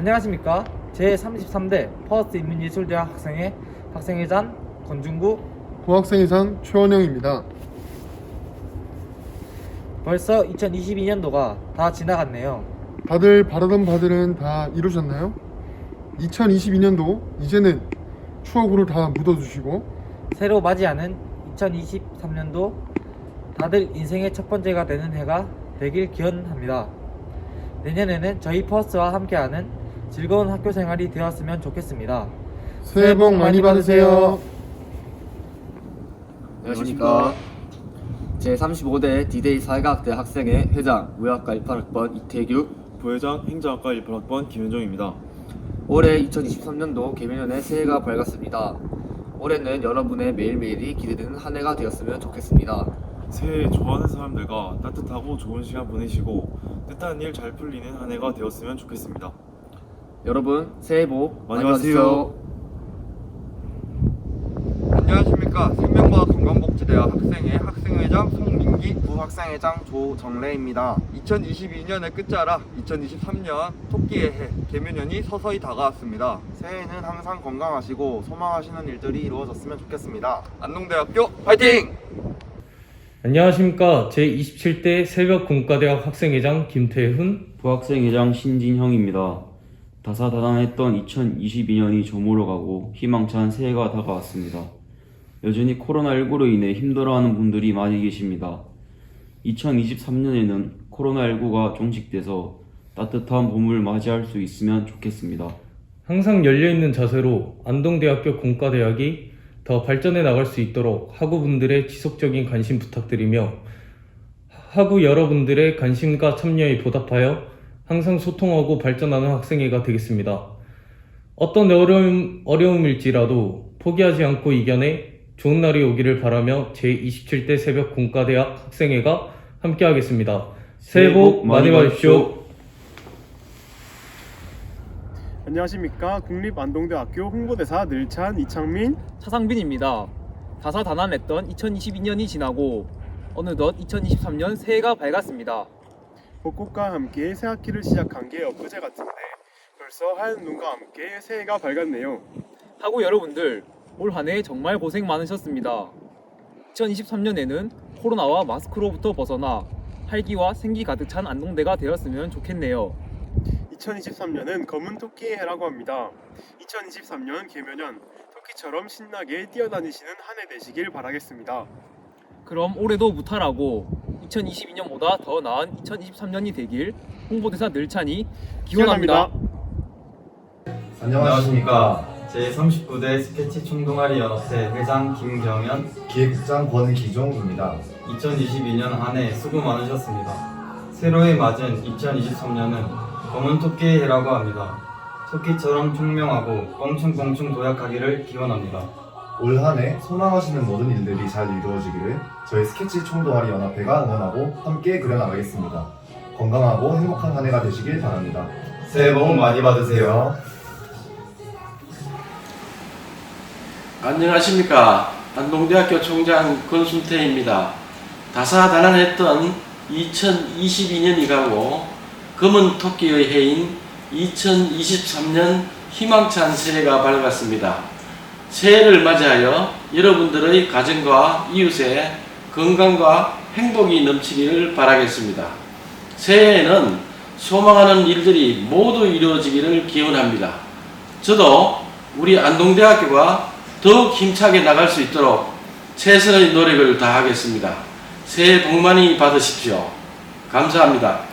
안녕하십니까? 제33대 퍼스트 인민예술대학 학생회 학생회장 권중구. 부학생회장 최원영입니다. 벌써 2022년도가 다 지나갔네요. 다들 바라던 바들은 다 이루셨나요? 2022년도 이제는 추억으로 다 묻어주시고. 새로 맞이하는 2023년도 다들 인생의 첫 번째가 되는 해가 되길 기원합니다. 내년에는 저희 퍼스트와 함께하는 즐거운 학교 생활이 되었으면 좋겠습니다 새해 복 많이 받으세요. 안녕하십니까. 제35대 디데이 사회과학대 학생회 회장 우여학과 18학번 이태규 부회장 행정학과 18학번 김현종입니다. 올해 2023년도 개면연의 새해가 밝았습니다. 올해는 여러분의 매일매일이 기대되는 한 해가 되었으면 좋겠습니다. 새해 좋아하는 사람들과 따뜻하고 좋은 시간 보내시고 뜻하는 일잘 풀리는 한 해가 되었으면 좋겠습니다. 여러분 새해 복 많이 많이 받으세요. 안녕하십니까 생명과학 건강복지대학 학생회 학생회장 송민기 부학생회장 조정래입니다 2022년의 끝자락 2023년 토끼의 해 개묘년이 서서히 다가왔습니다 새해에는 항상 건강하시고 소망하시는 일들이 이루어졌으면 좋겠습니다 안동대학교 화이팅! 안녕하십니까 제27대 새벽 공과대학 학생회장 김태훈 부학생회장 신진형입니다. 다사다난했던 2022년이 저물어 가고 희망찬 새해가 다가왔습니다. 여전히 코로나19로 인해 힘들어하는 분들이 많이 계십니다. 2023년에는 코로나19가 종식돼서 따뜻한 봄을 맞이할 수 있으면 좋겠습니다. 항상 열려있는 자세로 안동대학교 공과대학이 더 발전해 나갈 수 있도록 학우분들의 지속적인 관심 부탁드리며 학우 여러분들의 관심과 참여에 보답하여 항상 소통하고 발전하는 학생회가 되겠습니다. 어떤 어려움, 어려움일지라도 포기하지 않고 이겨내 좋은 날이 오기를 바라며 제27대 새벽 공과대학 학생회가 함께하겠습니다. 새해 복 많이 받으십시오. 안녕하십니까 국립안동대학교 홍보대사 늘찬 이창민 차상빈입니다. 다사다난했던 2022년이 지나고 어느덧 2023년 새해가 밝았습니다. 벚꽃과 함께 새학기를 시작한 게 엊그제 같은데 벌써 하얀 눈과 함께 새해가 밝았네요 하고 여러분들 올 한 해 정말 고생 많으셨습니다. 2023년에는 코로나와 마스크로부터 벗어나 활기와 생기 가득 찬 안동대가 되었으면 좋겠네요. 2023년은 검은 토끼의 해라고 합니다 2023년 개묘년 토끼처럼 신나게 뛰어다니시는 한 해 되시길 바라겠습니다 그럼 올해도 무탈하고 2022년보다 더 나은 2023년이 되길 홍보대사 늘찬이 기원합니다. 안녕하십니까. 제39대 스케치 총동아리 연합회 회장 김경현 기획국장 권기종입니다. 2022년 한 해 수고 많으셨습니다. 새로에 맞은 2023년은 검은 토끼의 해라고 합니다. 토끼처럼 총명하고 껑충껑충 도약하기를 기원합니다. 올 한해 소망하시는 모든 일들이 잘 이루어지기를 저희 스케치 총동아리 연합회가 응원하고 함께 그려나가겠습니다. 건강하고 행복한 한 해가 되시길 바랍니다. 새해 복 많이 받으세요. 안녕하십니까. 안동대학교 총장 권순태입니다. 다사다난했던 2022년이 가고 검은 토끼의 해인 2023년 희망찬 새해가 밝았습니다. 새해를 맞이하여 여러분들의 가정과 이웃에 건강과 행복이 넘치기를 바라겠습니다. 새해에는 소망하는 일들이 모두 이루어지기를 기원합니다. 저도 우리 안동대학교가 더욱 힘차게 나갈 수 있도록 최선의 노력을 다하겠습니다. 새해 복 많이 받으십시오. 감사합니다.